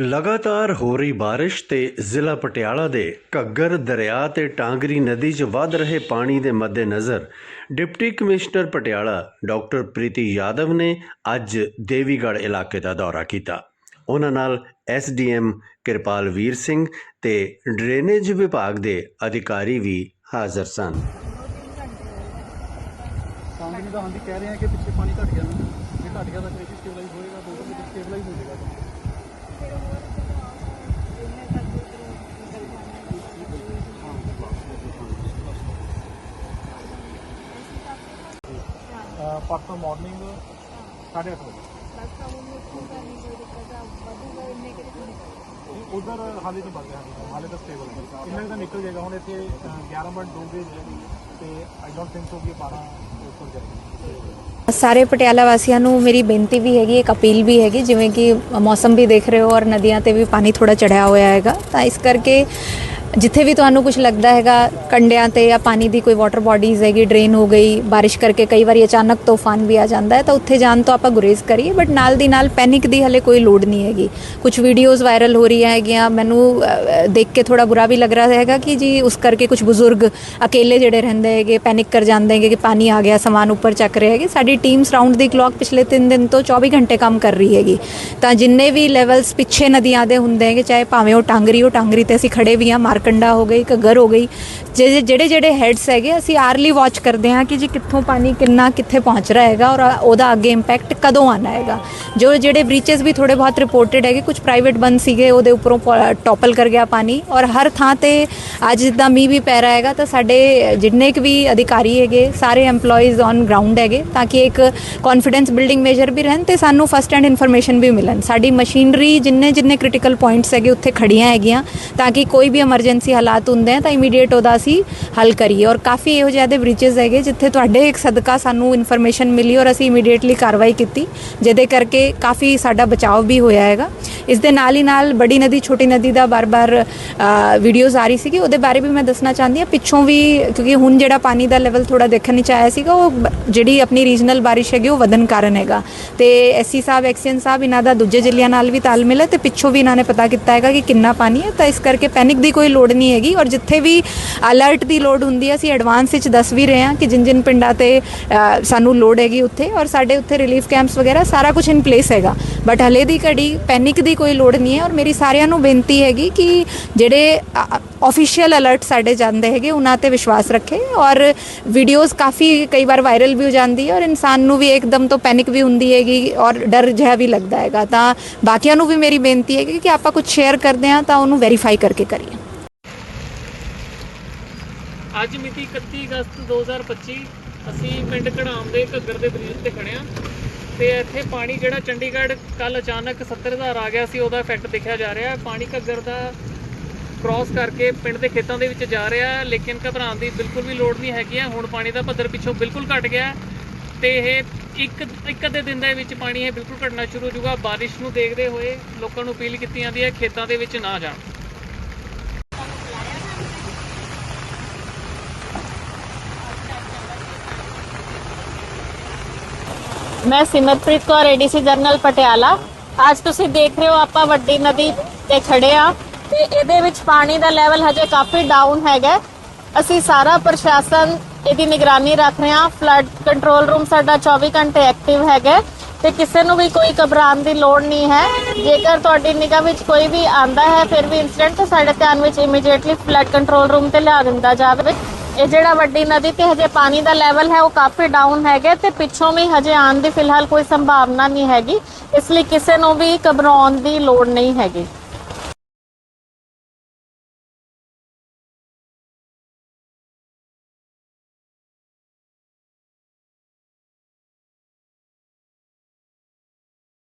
ਲਗਾਤਾਰ ਹੋ ਰਹੀ ਬਾਰਿਸ਼ ਤੇ ਜ਼ਿਲ੍ਹਾ ਪਟਿਆਲਾ ਦੇ ਘੱਗਰ, ਦਰਿਆ ਤੇ ਟਾਂਗਰੀ ਨਦੀ 'ਚ ਵੱਧ ਰਹੇ ਪਾਣੀ ਦੇ ਮੱਦੇਨਜ਼ਰ deputy commissioner Patiala doctor Preeti Yadav ਨੇ ਅੱਜ ਦੇਵੀਗੜ੍ਹ ਇਲਾਕੇ ਦਾ ਦੌਰਾ ਕੀਤਾ। ਉਹਨਾਂ ਨਾਲ ਐਸਡੀਐਮ ਕਿਰਪਾਲ ਵੀਰ ਸਿੰਘ ਤੇ ਡਰੇਨੇਜ ਵਿਭਾਗ ਦੇ ਅਧਿਕਾਰੀ ਵੀ ਹਾਜ਼ਰ ਸਨ। ਸਾਹਮਣੇ ਤਾਂ ਹਾਂਜੀ ਕਹਿ ਰਹੇ ਆ ਕਿ ਪਿੱਛੇ ਪਾਣੀ ਘਟ ਗਿਆ ਨਾ। ਜੇ ਘਟ ਗਿਆ ਤਾਂ ਫਿਰ ਸਟੇਬਲਾਈਜ਼ ਹੋਏਗਾ ਤਾਂ ਉਹ ਸਟੇਬਲਾਈਜ਼ ਹੋ ਜਾਏਗਾ ਪਰਸੋਂ ਮਾਰਨਿੰਗ 8:30 ਵਜੇ। ਉਧਰ ਹਾਲੇ ਨਹੀਂ ਬਚਿਆ ਹਾਲੇ ਤਾਂ ਸਟੇਬਲ ਹੈ। ਇੰਨਾ ਤਾਂ ਨਿਕਲ ਜਾਏਗਾ ਹੁਣ ਇੱਥੇ ਅ, 11 ਮਿੰਟ ਗਏ ਤੇ ਆਈ ਡੋਨਟ ਥਿੰਕ ਸੋ ਕਿ 12 ਉੱਪਰ ਜਾਏਗਾ। ਸਾਰੇ ਪਟਿਆਲਾ ਵਾਸੀਆਂ ਨੂੰ ਮੇਰੀ ਬੇਨਤੀ ਵੀ ਹੈਗੀ ਇੱਕ ਅਪੀਲ ਵੀ ਹੈਗੀ ਜਿਵੇਂ ਕਿ ਮੌਸਮ ਵੀ ਦੇਖ ਰਹੇ ਹੋ ਔਰ ਨਦੀਆਂ ਤੇ ਵੀ ਪਾਣੀ ਥੋੜਾ ਚੜਿਆ ਹੋਇਆ ਹੈਗਾ। ਤਾਂ ਇਸ ਕਰਕੇ ਜਿੱਥੇ ਵੀ ਤੁਹਾਨੂੰ ਕੁਝ ਲੱਗਦਾ ਹੈਗਾ, ਕੰਡਿਆਂ ਤੇ ਜਾਂ ਪਾਣੀ ਦੀ ਕੋਈ ਵਾਟਰ ਬਾਡੀਜ਼ ਹੈਗੀ ਡਰੇਨ ਹੋ ਗਈ, ਬਾਰਿਸ਼ ਕਰਕੇ ਕਈ ਵਾਰੀ ਅਚਾਨਕ ਤੂਫਾਨ ਵੀ ਆ ਜਾਂਦਾ ਹੈ, ਤਾਂ ਉੱਥੇ ਜਾਣ ਤੋਂ ਆਪਾਂ ਗੁਰੇਜ਼ ਕਰੀਏ ਬਟ ਨਾਲ ਦੀ ਨਾਲ ਪੈਨਿਕ ਦੀ ਹਲੇ ਕੋਈ ਲੋੜ ਨਹੀਂ ਹੈਗੀ। ਕੁਝ ਵੀਡੀਓਜ਼ ਵਾਇਰਲ ਹੋ ਰਹੀਆਂ ਹੈਗੀਆਂ, ਮੈਨੂੰ ਦੇਖ ਕੇ ਥੋੜਾ ਬੁਰਾ ਵੀ ਲੱਗ ਰਿਹਾ ਹੈਗਾ ਕਿ ਜੀ ਉਸ ਕਰਕੇ ਕੁਝ ਬਜ਼ੁਰਗ ਅਕੇਲੇ ਜਿਹੜੇ ਰਹਿੰਦੇ ਹੈਗੇ ਪੈਨਿਕ ਕਰ ਜਾਂਦੇ ਹੈਗੇ ਕਿ ਪਾਣੀ ਆ ਗਿਆ, ਸਮਾਨ ਉੱਪਰ ਚੱਕ ਰਹੇ ਹੈਗੇ। ਸਾਡੀ ਟੀਮਸ ਰਾਉਂਡ ਦੀ ਕਲੌਕ ਪਿਛਲੇ 3 ਦਿਨ ਤੋਂ 24 ਘੰਟੇ ਕੰਮ ਕਰ ਰਹੀ ਹੈਗੀ। ਤਾਂ ਜਿੰਨੇ ਵੀ ਲੈਵਲਸ ਪਿੱਛੇ ਨਦੀਆਂ ਦੇ ਹੁੰਦੇ ਹੈਗੇ, ਚਾਹੇ ਭਾਵੇਂ ਉਹ ਟਾਂਗਰੀ ਉਹ ਟਾਂਗਰੀ ਤੇ ਅਸੀਂ ਖੜੇ ਵੀ ਹਾਂ ਮਾਰਕੰਡਾ ਹੋ ਗਈ ਘੱਗਰ ਹੋ ਗਈ ਜਿਹੜੇ ਜਿਹੜੇ ਜਿਹੜੇ ਹੈਡਸ ਹੈਗੇ, ਅਸੀਂ ਆਰਲੀ ਵਾਚ ਕਰਦੇ ਹਾਂ ਕਿ ਜੀ ਕਿੱਥੋਂ ਪਾਣੀ ਕਿੰਨਾ ਕਿੱਥੇ ਪਹੁੰਚ ਰਿਹਾ ਹੈਗਾ ਔਰ ਉਹਦਾ ਅੱਗੇ ਇੰਪੈਕਟ ਕਦੋਂ ਆਣਾ ਹੈਗਾ। ਜੋ ਜਿਹੜੇ ਬ੍ਰੀਚਸ ਵੀ ਥੋੜੇ ਬਹੁਤ ਰਿਪੋਰਟਡ ਹੈਗੇ ਕੁਝ ਪ੍ਰਾਈਵੇਟ ਬੰਦ ਸੀਗੇ, ਉਹਦੇ ਉੱਪਰੋਂ ਟੋਪਲ ਕਰ ਗਿਆ ਪਾਣੀ ਔਰ ਹਰ ਥਾਂ ਤੇ ਅੱਜ ਜਿੱਦਾਂ ਮੀਂਹ ਵੀ ਪੈ ਰਿਹਾ ਹੈਗਾ ਤਾਂ ਸਾਡੇ ਜਿੰਨੇ ਕੁ ਵੀ ਅਧਿਕਾਰੀ ਹੈਗੇ, ਸਾਰੇ EMPLOYEES ਔਨ ਗਰਾਊਂਡ ਹੈਗੇ ਤਾਂ ਕਿ ਇੱਕ ਕੌਨਫੀਡੈਂਸ ਬਿਲਡਿੰਗ ਮੇਜਰ ਵੀ ਰਹਿਣ ਤੇ ਸਾਨੂੰ ਫਸਟ ਹੈਂਡ ਇਨਫੋਰਮੇਸ਼ਨ ਵੀ ਮਿਲਣ। ਸਾਡੀ ਮਸ਼ੀਨਰੀ ਜਿੰਨੇ ਜਿੰਨੇ ਕ੍ਰਿਟੀਕਲ ਪੁਆਇੰਟਸ ਹੈਗੇ, ਉੱਥੇ ਖੜੀਆਂ ਹੈਗੀਆਂ ਤਾਂ ਕਿ ਕੋਈ ਵੀ ਐਮਰਜੈਂਸੀ ਹਾਲਾਤ ਹੁੰਦੇ ਆ, ਤਾਂ ਇਮੀਡੀਏਟ ਉਹਦਾ ਅਸੀਂ ਹੱਲ ਕਰੀਏ। ਔਰ ਕਾਫੀ ਇਹੋ ਜਿਹੇ ਦੇ ਬ੍ਰੀਚਸ ਹੈਗੇ, ਜਿੱਥੇ ਤੁਹਾਡੇ ਇੱਕ ਸਦਕਾ ਸਾਨੂੰ ਇਨਫੋਰਮੇਸ਼ਨ ਮਿਲੀ ਔਰ ਅਸੀਂ ਇਮੀਡੀਏਟਲੀ ਕਾਰਵਾਈ ਕੀਤੀ, ਜਿਹਦੇ ਕਰਕੇ ਕਾਫੀ ਸਾਡਾ ਬਚਾਅ ਵੀ ਹੋਇਆ ਹੈਗਾ। ਇਸ ਦੇ ਨਾਲ ਹੀ ਨਾਲ ਬੜੀ ਨਦੀ, ਛੋਟੀ ਨਦੀ ਦਾ ਬਾਰ-ਬਾਰ ਵੀਡੀਓਜ਼ ਆ ਰਹੀ ਸੀਗੀ, ਉਹਦੇ ਬਾਰੇ ਵੀ ਮੈਂ ਦੱਸਣਾ ਚਾਹੁੰਦੀ ਹਾਂ। ਪਿੱਛੋਂ ਵੀ ਕਿਉਂਕਿ ਹੁਣ ਜਿਹੜਾ ਪਾਣੀ ਦਾ ਲੈਵਲ ਥੋੜਾ ਦੇਖਣ ਵਿੱਚ ਆਇਆ ਸੀਗਾ, ਉਹ ਜਿਹੜੀ ਆਪਣੀ ਰੀਜਨਲ ਬਾਰਿਸ਼ ਹੈਗੀ, ਉਹ ਵਧਨ ਕਾਰਨ ਹੈਗਾ। ਤੇ ਐਸਸੀ ਸਾਹਿਬ ਐਕਸੀਅਨ ਸਾਹਿਬ, ਇਹਨਾਂ ਦਾ ਦੂਜੇ ਜ਼ਿਲ੍ਹਿਆਂ ਨਾਲ ਵੀ ਤਾਲਮੇਲ ਹੈ ਤੇ ਪਿੱਛੋਂ ਵੀ ਇਹਨਾਂ ਨੇ ਪਤਾ ਕੀਤਾ ਹੈਗਾ ਕਿ ਕਿੰਨਾ ਪਾਣੀ ਹੈ, ਤਾਂ ਇਸ ਕਰਕੇ ਪੈਨਿਕ ਦੀ ਕੋਈ ਲੋੜ ਨਹੀਂ ਹੈਗੀ ਔਰ ਜਿੱਥੇ ਵੀ ਅਲਰਟ ਦੀ ਲੋੜ ਹੁੰਦੀ ਹੈ ਅਸੀਂ ਐਡਵਾਂਸ ਵਿੱਚ ਦੱਸ ਵੀ ਰਹੇ ਹਾਂ ਕਿ ਜਿਨ ਜਿਨ ਪਿੰਡਾਂ ਤੇ ਅ, ਸਾਨੂੰ ਲੋੜ ਹੈਗੀ ਉੱਥੇ ਔਰ ਸਾਡੇ ਉੱਥੇ ਰਿਲੀਫ ਕੈਂਪਸ ਵਗੈਰਾ ਸਾਰਾ ਕੁਝ ਇਨ ਪਲੇਸ ਹੈਗਾ। ਬਟ ਹਲੇ ਦੀ ਘੜੀ ਪੈਨਿਕ ਦੀ ਕੋਈ ਲੋੜ ਨਹੀਂ ਹੈ ਔਰ ਮੇਰੀ ਸਾਰਿਆਂ ਨੂੰ ਬੇਨਤੀ ਹੈਗੀ ਕਿ ਜਿਹੜੇ ਆਫੀਸ਼ੀਅਲ ਅਲਰਟ ਸਾਡੇ ਜਾਂਦੇ ਹੈਗੇ ਉਹਨਾਂ ਤੇ ਵਿਸ਼ਵਾਸ ਰੱਖੇ ਔਰ ਵੀਡੀਓਜ਼ ਕਾਫੀ ਕਈ ਵਾਰ ਵਾਇਰਲ ਵੀ ਹੋ ਜਾਂਦੀ ਹੈ ਔਰ ਇਨਸਾਨ ਨੂੰ ਵੀ ਇੱਕਦਮ ਤੋਂ ਪੈਨਿਕ ਵੀ ਹੁੰਦੀ ਹੈਗੀ ਔਰ ਡਰ ਜਿਹਾ ਵੀ ਲੱਗਦਾ ਹੈਗਾ। ਤਾਂ ਬਾਕੀਆਂ ਨੂੰ ਵੀ ਮੇਰੀ ਬੇਨਤੀ ਹੈਗੀ ਕਿ ਆਪਾਂ ਕੁਝ ਸ਼ੇਅਰ ਕਰਦੇ ਹਾਂ ਤਾਂ ਉਹਨੂੰ ਵੈਰੀਫਾਈ ਕਰਕੇ ਕਰੀਏ। ਅੱਜ ਮਿਤੀ 31 ਅਗਸਤ 2025 ਅਸੀਂ ਪਿੰਡ ਘੜਾਮ ਦੇ ਘੱਗਰ ਦੇ ਬ੍ਰਿਜ ਤੇ ਖੜੇ ਹਾਂ ਤੇ ਇੱਥੇ ਪਾਣੀ ਜਿਹੜਾ ਚੰਡੀਗੜ੍ਹ ਕੱਲ ਅਚਾਨਕ 70000 ਆ ਗਿਆ ਸੀ, ਉਹਦਾ ਇਫੈਕਟ ਦੇਖਿਆ ਜਾ ਰਿਹਾ। ਪਾਣੀ ਘੱਗਰ ਦਾ ਕ੍ਰਾਸ ਕਰਕੇ ਪਿੰਡ ਦੇ ਖੇਤਾਂ ਦੇ ਵਿੱਚ ਜਾ ਰਿਹਾ, ਲੇਕਿਨ ਘਬਰਾਉਣ ਦੀ ਬਿਲਕੁਲ ਵੀ ਲੋੜ ਨਹੀਂ ਹੈਗੀ ਹੈ। ਹੁਣ ਪਾਣੀ ਦਾ ਪੱਧਰ ਪਿੱਛੋਂ ਬਿਲਕੁਲ ਘਟ ਗਿਆ ਹੈ ਤੇ ਇਹ ਇੱਕ ਇੱਕ ਅੱਧੇ ਦਿਨ ਦੇ ਵਿੱਚ ਪਾਣੀ ਇਹ ਬਿਲਕੁਲ ਘਟਣਾ ਸ਼ੁਰੂ ਹੋ ਜਾਊਗਾ। ਬਾਰਿਸ਼ ਨੂੰ ਦੇਖਦੇ ਹੋਏ ਲੋਕਾਂ ਨੂੰ ਅਪੀਲ ਕੀਤੀ ਜਾਂਦੀ ਹੈ ਖੇਤਾਂ ਦੇ ਵਿੱਚ ਨਾ ਜਾਣ। ਮੈਂ ਸਿਮਰਪ੍ਰੀਤ ਕੌਰ ਏਡੀਸੀ ਜਰਨਲ ਪਟਿਆਲਾ। ਅੱਜ ਤੁਸੀਂ ਦੇਖ ਰਹੇ ਹੋ, ਆਪਾਂ ਵੱਡੀ ਨਦੀ ਤੇ ਖੜੇ ਆ ਤੇ ਇਹਦੇ ਵਿੱਚ ਪਾਣੀ ਦਾ ਲੈਵਲ ਹਜੇ ਕਾਫੀ ਡਾਊਨ ਹੈਗਾ। ਅਸੀਂ ਸਾਰਾ ਪ੍ਰਸ਼ਾਸਨ ਇਹਦੀ ਨਿਗਰਾਨੀ ਰੱਖ ਰਹੇ ਹਾਂ। ਫਲੱਡ ਕੰਟਰੋਲ ਰੂਮ ਸਾਡਾ 24 ਘੰਟੇ ਐਕਟਿਵ ਹੈਗਾ ਤੇ ਕਿਸੇ ਨੂੰ ਵੀ ਕੋਈ ਘਬਰਾਉਣ ਦੀ ਲੋੜ ਨਹੀਂ ਹੈ। ਜੇਕਰ ਤੁਹਾਡੀ ਨਿਗਾਹ ਵਿੱਚ ਕੋਈ ਵੀ ਆਂਦਾ ਹੈ, ਫਿਰ ਵੀ ਇਨਸੀਡੈਂਟ ਸਾਡੇ ਧਿਆਨ ਵਿੱਚ ਇਮੀਡੀਏਟਲੀ ਫਲੱਡ ਕੰਟਰੋਲ ਰੂਮ ਤੇ ਲਿਆ ਦਿੰਦਾ ਜਾਵੇ। ਇਹ ਜਿਹੜਾ ਵੱਡੀ ਨਦੀ ਤੇ ਹਜੇ ਪਾਣੀ ਦਾ ਲੈਵਲ ਹੈ, ਉਹ ਕਾਫੀ ਡਾਊਨ ਹੈਗਾ ਤੇ ਪਿੱਛੋਂ ਵੀ ਹਜੇ ਆਉਣ ਦੀ ਫਿਲਹਾਲ ਕੋਈ ਸੰਭਾਵਨਾ ਨਹੀਂ ਹੈਗੀ। ਇਸ ਲਈ ਕਿਸੇ ਨੂੰ ਵੀ ਘਬਰਾਉਣ ਦੀ ਲੋੜ ਨਹੀਂ ਹੈਗੀ।